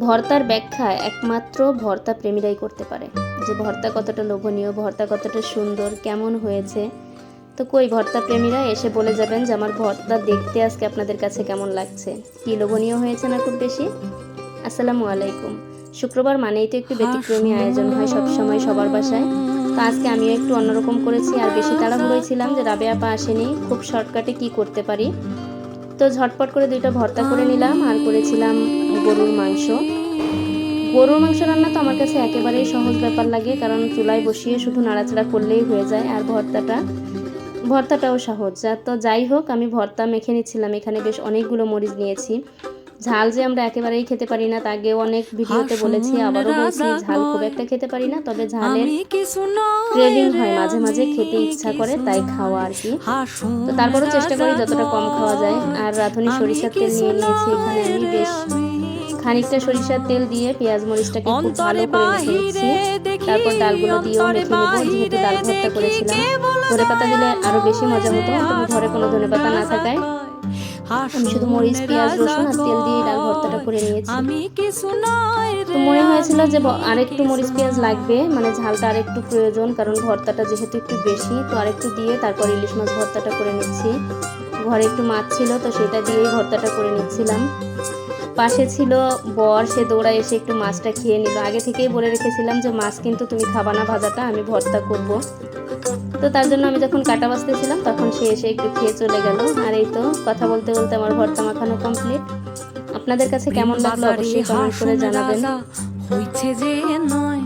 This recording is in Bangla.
ভর্তার ব্যাখ্যা একমাত্র ভর্তা প্রেমীরাই করতে পারে। যে ভর্তা কতটা লোভনীয়, ভর্তা কতটা সুন্দর, কেমন হয়েছে? তো কই ভর্তা প্রেমীরা এসে বলে যাবেন যে, আমার ভর্তা দেখতে আজকে আপনাদের কাছে কেমন লাগছে? কি লোভনীয় হয়েছে না খুব বেশি? আসসালামু আলাইকুম। শুক্রবার মানেই তো একটু ব্যতিক্রমী আয়োজন হয় সবসময় সবার বাসায়। তো আজকে আমিও একটু অন্যরকম করেছি আর বেশি তাড়াহুড়োই ছিলাম যে, রাবেয়া পা আসেনি, খুব শর্টকাটে কি করতে পারি? তো ঝটপট করে দুইটা ভর্তা করে নিলাম আর করেছিলাম গরুর মাংস। গরুর মাংস রান্না তো আমার কাছে একেবারেই সহজ ব্যাপার লাগে, কারণ চুলায় বসিয়ে শুধু নাড়াচাড়া করলেই হয়ে যায়, আর ভর্তাটা, ভর্তাটাও সহজ। যা তো যাই হোক, আমি ভর্তা মেখে নিচ্ছিলাম, এখানে বেশ অনেকগুলো মরিচ নিয়েছি। ঝাল যে আমরা একেবারেই খেতে পারি না তাকে অনেক ভিডিওতে বলেছি আবারও বলছি ঝাল খুব একটা খেতে পারি না তবে ঝালের ক্রেভিং হয় মাঝে মাঝে খেতে ইচ্ছা করে তাই খাওয়া আর কি। তো তারপরও চেষ্টা করি যতটা কম খাওয়া যায়। আর রাঁধুনি সরিষার তেল নিয়ে নিয়েছি এখানে আমি বেশ খানিকটা সরিষার তেল দিয়ে পেঁয়াজ মরিচটাকে খুব ভালো করে মেখে তারপর ডালগুলো দিয়েও মেখে নেব যেহেতু ডাল ভর্তা করেছিলাম। ধনে পাতা দিলে আরও বেশি মজা হতো তবে ঘরে কোনো ধনে পাতা না থাকায় আমি শুধু মরিচ পেঁয়াজ রসুন আর তেল দিয়ে ডাল ভর্তাটা করে নিয়েছি। তো মনে হয়েছিল যে আরেকটু মরিচ পেঁয়াজ লাগবে মানে ঝালটা আরেকটু প্রয়োজন কারণ ভর্তাটা যেহেতু একটু বেশি তো আরেকটু দিয়ে তারপর ইলিশ মাছ ভর্তাটা করে নিচ্ছি। ঘরে একটু মাছ ছিল তো সেটা দিয়েই ভর্তাটা করে নিচ্ছিলাম। পাশে ছিল বর সে দৌড়ায় এসে একটু মাছটা খেয়ে নিল। আগে থেকেই বলে রেখেছিলাম যে মাছ কিন্তু তুমি খাবা না ভাজাটা আমি ভর্তা করব। তো তার জন্য আমি যখন কাটা বাঁচতেছিলাম তখন সে এসে একটু খেয়ে চলে গেল। আর এই তো কথা বলতে বলতে আমার ভর্তা মাখানো কমপ্লিট আপনাদের কাছে কেমন লাগল অবশ্যই কমেন্ট করে জানাবেন। যে নয়।